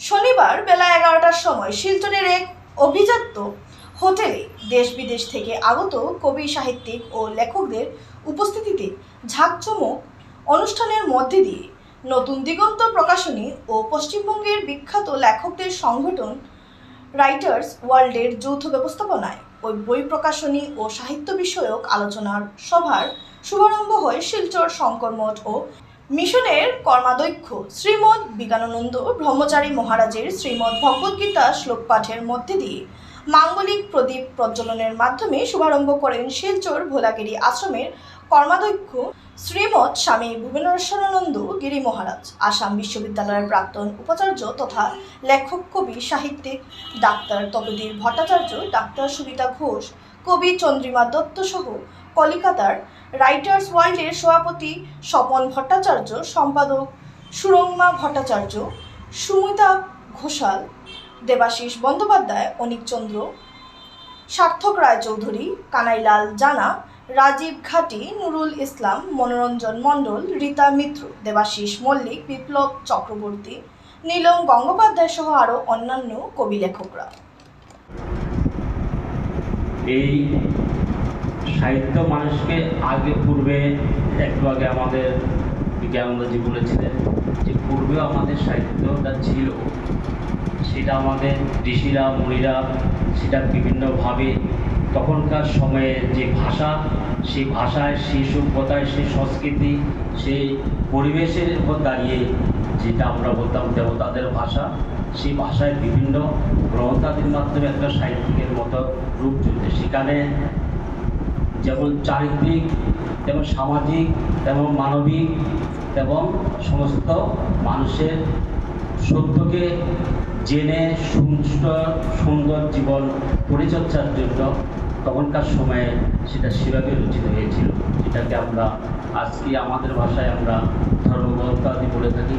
শনিবার বেলা এগারোটার সময় শিলচরের এক অভিজাত্য হোটেলে দেশ বিদেশ থেকে আগত কবি, সাহিত্যিক ও লেখকদের উপস্থিতিতে ঝাঁকচমক অনুষ্ঠানের মধ্যে দিয়ে নতুন দিগন্ত প্রকাশনী ও পশ্চিমবঙ্গের বিখ্যাত লেখকদের সংগঠন রাইটার্স ওয়ার্ল্ডের যৌথ ব্যবস্থাপনায় ওই বই প্রকাশনী ও সাহিত্য বিষয়ক আলোচনার সভার শুভারম্ভ হয় শিলচর শঙ্কর মঠ ও মিশনের কর্মাধ্যক্ষ শ্রীমৎ বিজ্ঞানানন্দ ব্রহ্মচারী মহারাজের শ্রীমৎ ভগবদ্গীতা শ্লোক পাঠের মধ্যে দিয়ে মাঙ্গলিক প্রদীপ প্রজ্বলনের মাধ্যমে শুভারম্ভ করেন শিলচর ভোলাগিরি আশ্রমের কর্মাধ্যক্ষ শ্রীমৎ স্বামী ভুবনেশ্বরানন্দ গিরি মহারাজ, আসাম বিশ্ববিদ্যালয়ের প্রাক্তন উপাচার্য তথা লেখক, কবি, সাহিত্যিক ডাক্তার তপদীর ভট্টাচার্য, ডাক্তার সুবিতা ঘোষ, কবি চন্দ্রিমা দত্ত সহ কলিকাতার রাইটার্স ওয়ার্ল্ডের সভাপতি স্বপন ভট্টাচার্য, সম্পাদক সুরঙ্গমা ভট্টাচার্য, সুমিতা ঘোষাল, দেবাশিস বন্দ্যোপাধ্যায় অনিকচন্দ্র সার্থক রায়চৌধুরী, কানাইলাল জানা, রাজীব ঘাটি, নুরুল ইসলাম, মনোরঞ্জন মণ্ডল, রীতা মিত্র, দেবাশিস মল্লিক, বিপ্লব চক্রবর্তী, নীলম গঙ্গোপাধ্যায় সহ আরও অন্যান্য কবি লেখকরা। এই সাহিত্য মানুষকে আগে পূর্বে, একটু আগে আমাদের বিজ্ঞানন্দজি বলেছিলেন যে পূর্বেও আমাদের সাহিত্যটা ছিল, সেটা আমাদের ঋষিরা, মুনিরা সেটা বিভিন্নভাবে তখনকার সময়ে যে ভাষা, সেই ভাষায়, সেই সভ্যতায়, সেই সংস্কৃতি, সেই পরিবেশের উপর দাঁড়িয়ে যেটা আমরা বলতাম দেবতাদের ভাষা, সেই ভাষায় বিভিন্ন গ্রন্থাদির মাধ্যমে একটা সাহিত্যিকের মতো রূপ চলছে। সেখানে যেমন চারিত্রিক তেমন সামাজিক তেমন মানবিক, এবং সমস্ত মানুষের সত্যকে জেনে সুন্দর সুন্দর জীবন পরিচর্যার জন্য তখনকার সময়ে সেটা সেভাবে রচিত হয়েছিল, যেটাকে আমরা আজকে আমাদের ভাষায় আমরা ধর্মগ্রন্থ আদি বলে থাকি।